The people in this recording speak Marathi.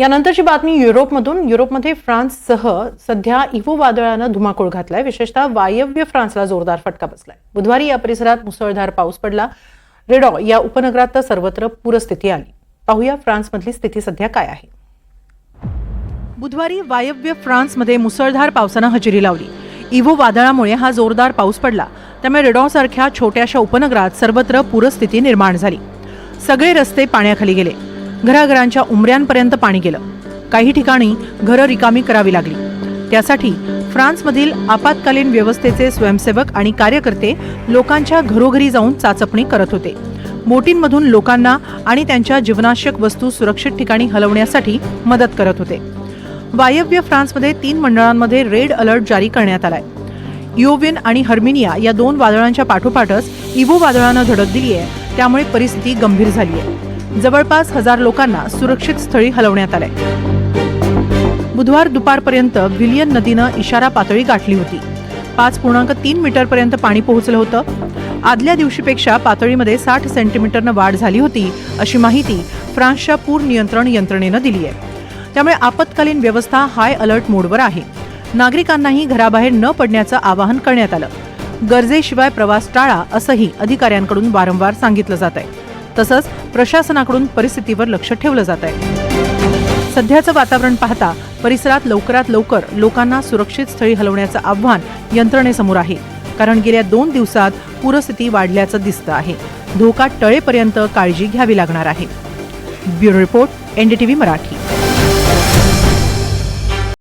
यानंतरची बातमी युरोपमधून. युरोपमध्ये फ्रान्ससह सध्या इवो वादळानं धुमाकूळ घातलाय. विशेषतः वायव्य फ्रान्सला जोरदार फटका बसलाय. बुधवारी या परिसरात मुसळधार पाऊस पडला. रेडॉ या उपनगरात तर सर्वत्र पूरस्थिती आली. पाहूया फ्रान्समधली स्थिती सध्या काय आहे. बुधवारी वायव्य फ्रान्समध्ये मुसळधार पावसानं हजेरी लावली. इव्हो वादळामुळे हा जोरदार पाऊस पडला. त्यामुळे रेडॉसारख्या छोट्याशा उपनगरात सर्वत्र पूरस्थिती निर्माण झाली. सगळे रस्ते पाण्याखाली गेले. घराघरांच्या उमऱ्यांपर्यंत पाणी गेलं. काही ठिकाणी घरं रिकामी करावी लागली. त्यासाठी फ्रान्समधील आपत्कालीन व्यवस्थेचे स्वयंसेवक आणि कार्यकर्ते लोकांच्या घरोघरी जाऊन चाचपणी करत होते. बोटींमधून लोकांना आणि त्यांच्या जीवनावश्यक वस्तू सुरक्षित ठिकाणी हलवण्यासाठी मदत करत होते. वायव्य फ्रान्समध्ये तीन मंडळांमध्ये रेड अलर्ट जारी करण्यात आलाय. योविन आणि हर्मिनिया या दोन वादळांच्या पाठोपाठच इवो वादळानं धडक दिली आहे त्यामुळे परिस्थिती गंभीर झाली आहे जवळपास हजार लोकांना सुरक्षित स्थळी हलवण्यात आले बुधवार दुपारपर्यंत विलियन नदीनं इशारा पातळी गाठली होती. पाच पूर्णांक तीन मीटरपर्यंत पाणी पोहोचलं होतं. आदल्या दिवशीपेक्षा पातळीमध्ये साठ सेंटीमीटरनं वाढ झाली होती अशी माहिती फ्रान्सच्या पूर नियंत्रण यंत्रणेनं दिली आहे. त्यामुळे आपत्कालीन व्यवस्था हाय अलर्ट मोडवर आहे. नागरिकांनाही घराबाहेर न पडण्याचं आवाहन करण्यात आलं. गरजेशिवाय प्रवास टाळा असंही अधिकाऱ्यांकडून वारंवार सांगितलं जात आहे तसंच प्रशासनाकडून परिस्थितीवर लक्ष ठेवलं जात आहे. सध्याचं वातावरण पाहता परिसरात लवकरात लवकर लोकांना सुरक्षित स्थळी हलवण्याचं आव्हान यंत्रणेसमोर आहे. कारण गेल्या दोन दिवसात पूरस्थिती वाढल्याचं दिसतं आहे. धोका टळेपर्यंत काळजी घ्यावी लागणार आहे. Bureau report NDTV Marathi.